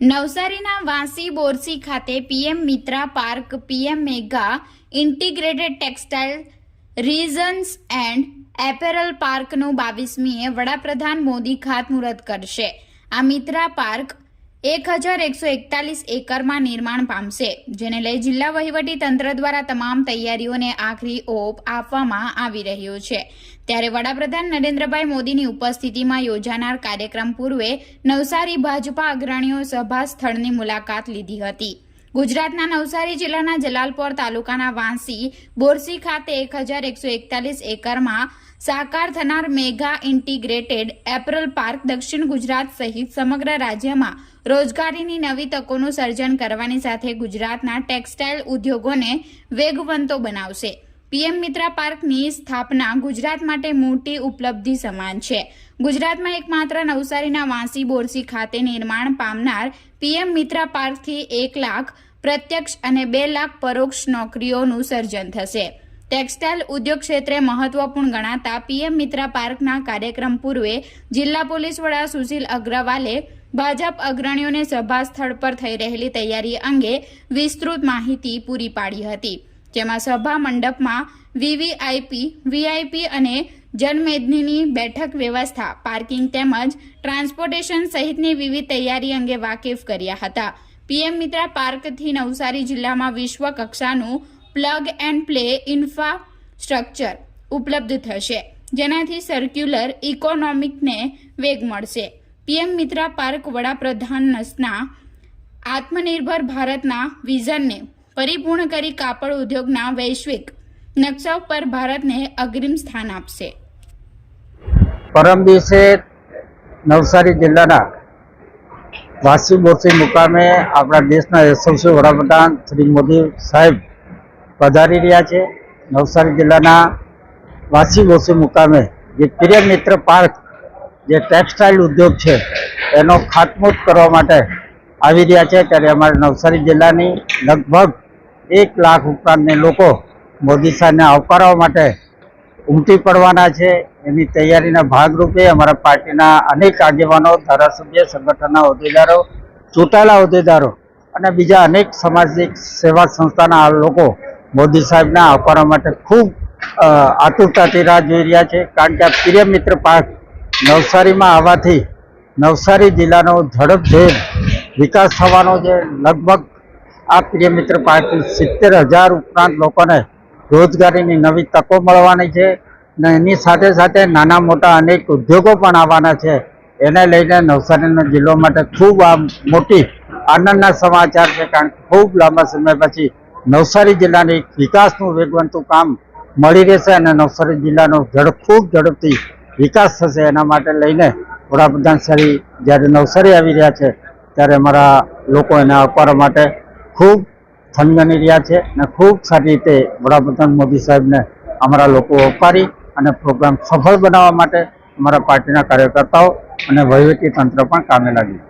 નવસારીના વાંસી બોરસી ખાતે PM Mitra park, PM mega, integrated textile regions and apparel પાર્કનું બાવીસમીએ વડાપ્રધાન મોદી ખાતમુહૂર્ત કરશે. આ મિત્રા પાર્ક એક હજાર એકસો એકતાલીસ એકરમાં નિર્માણ પામશે, જેને લઈ જિલ્લા વહીવટી તંત્ર દ્વારા તમામ તૈયારીઓને આખરી ઓપ આપવામાં આવી રહ્યો છે. ત્યારે વડાપ્રધાન નરેન્દ્રભાઈ મોદીની ઉપસ્થિતિમાં યોજાનાર કાર્યક્રમ પૂર્વે નવસારી ભાજપા અગ્રણીઓ સભા સ્થળની મુલાકાત લીધી હતી. ગુજરાતના નવસારી જિલ્લાના જલાલપોર તાલુકાના વાંસી, બોરસી ખાતે એક હજાર એકસો એકતાલીસ એકરમાં સાકાર થનાર મેગા ઇન્ટિગ્રેટેડ એપરલ પાર્ક દક્ષિણ ગુજરાત સહિત સમગ્ર રાજ્યમાં રોજગારીની નવી તકોનું સર્જન કરવાની સાથે ગુજરાતના ટેક્સટાઇલ ઉદ્યોગોને વેગવંતો બનાવશે. પીએમ મિત્રા પાર્કની સ્થાપના ગુજરાત માટે મોટી ઉપલબ્ધિ સમાન છે. ગુજરાતમાં એકમાત્ર નવસારીના વાંસી બોરસી ખાતે નિર્માણ પામનાર પીએમ મિત્રા પાર્કથી એક લાખ પ્રત્યક્ષ અને બે લાખ પરોક્ષ નોકરીઓનું સર્જન થશે. ટેક્સટાઇલ ઉદ્યોગ ક્ષેત્રે મહત્વપૂર્ણ ગણાતા પીએમ મિત્રા પાર્કના કાર્યક્રમ પૂર્વે જિલ્લા પોલીસ વડા સુશીલ અગ્રવાલે ભાજપ અગ્રણીઓને સભા સ્થળ પર થઈ રહેલી તૈયારી અંગે વિસ્તૃત માહિતી પૂરી પાડી હતી, જેમાં સભા મંડપમાં વીવીઆઈપી, વીઆઈપી અને જનમેદનીની બેઠક વ્યવસ્થા, પાર્કિંગ તેમજ ટ્રાન્સપોર્ટેશન સહિતની વિવિધ તૈયારી અંગે વાકેફ કર્યા હતા. પીએમ મિત્રા પાર્કથી નવસારી જિલ્લામાં વિશ્વ કક્ષાનું પ્લગ એન્ડ પ્લે ઇન્ફ્રાસ્ટ્રક્ચર ઉપલબ્ધ થશે. જેનાથી સર્ક્યુલર ઇકોનોમિકને વેગ મળશે. પીએમ મિત્રા પાર્ક વડાપ્રધાનના આત્મનિર્ભર ભારતના વિઝનને પરિપૂર્ણ કરી કાપડ ઉદ્યોગના વૈશ્વિક નકશા પર ભારતને અગ્રિમ સ્થાન આપશે. પરમ દિવસે નવસારી જિલ્લાના વાસી મોરસી મુકામે આપણા દેશના યશસ્વી વડાપ્રધાન શ્રી મોદી સાહેબ પધારી રહ્યા છે નવસારી જિલ્લાના વાસી બોરસી મુકામે, જે પ્રિય મિત્ર પાર્ક, જે ટેક્સટાઇલ ઉદ્યોગ છે, એનો ખાતમુહૂર્ત કરવા માટે આવી રહ્યા છે. ત્યારે અમારે નવસારી જિલ્લાની લગભગ એક લાખ ઉપરાંતને લોકો મોદી સાહેબને આવકારવા માટે ઉમટી પડવાના છે. એની તૈયારીના ભાગરૂપે અમારા પાર્ટીના અનેક આગેવાનો, ધારાસભ્ય, સંગઠનના હોદ્દેદારો, ચૂંટાયેલા હોદ્દેદારો અને બીજા અનેક સામાજિક સેવા સંસ્થાના લોકો મોદી સાહેબના આવકારો માટે ખૂબ આતુરતાથી રાહ જોઈ રહ્યા છે. કારણ કે આ પ્રિય મિત્ર પાર્ક નવસારીમાં આવવાથી નવસારી જિલ્લાનો ઝડપભેર વિકાસ થવાનો છે. લગભગ આ પ્રિય મિત્ર પાર્કથી સિત્તેર હજાર ઉપરાંત લોકોને રોજગારીની નવી તકો મળવાની છે અને એની સાથે સાથે નાના મોટા અનેક ઉદ્યોગો પણ આવવાના છે. એને લઈને નવસારીનો જિલ્લો માટે ખૂબ આ મોટી આનંદના સમાચાર છે. કારણ કે ખૂબ લાંબા સમય પછી નવસારી જિલ્લાની વિકાસનું વેગવંતું કામ મળી રહેશે અને નવસારી જિલ્લાનો ઝડપ ખૂબ ઝડપથી વિકાસ થશે. એના માટે લઈને વડાપ્રધાન શ્રી જ્યારે નવસારી આવી રહ્યા છે, ત્યારે અમારા લોકો એને આવકારવા માટે ખૂબ થનગની રહ્યા છે અને ખૂબ સારી રીતે વડાપ્રધાન મોદી સાહેબને અમારા લોકો આવકારી અને પ્રોગ્રામ સફળ બનાવવા માટે અમારા પાર્ટીના કાર્યકર્તાઓ અને વહીવટી તંત્ર પણ કામે લાગ્યું.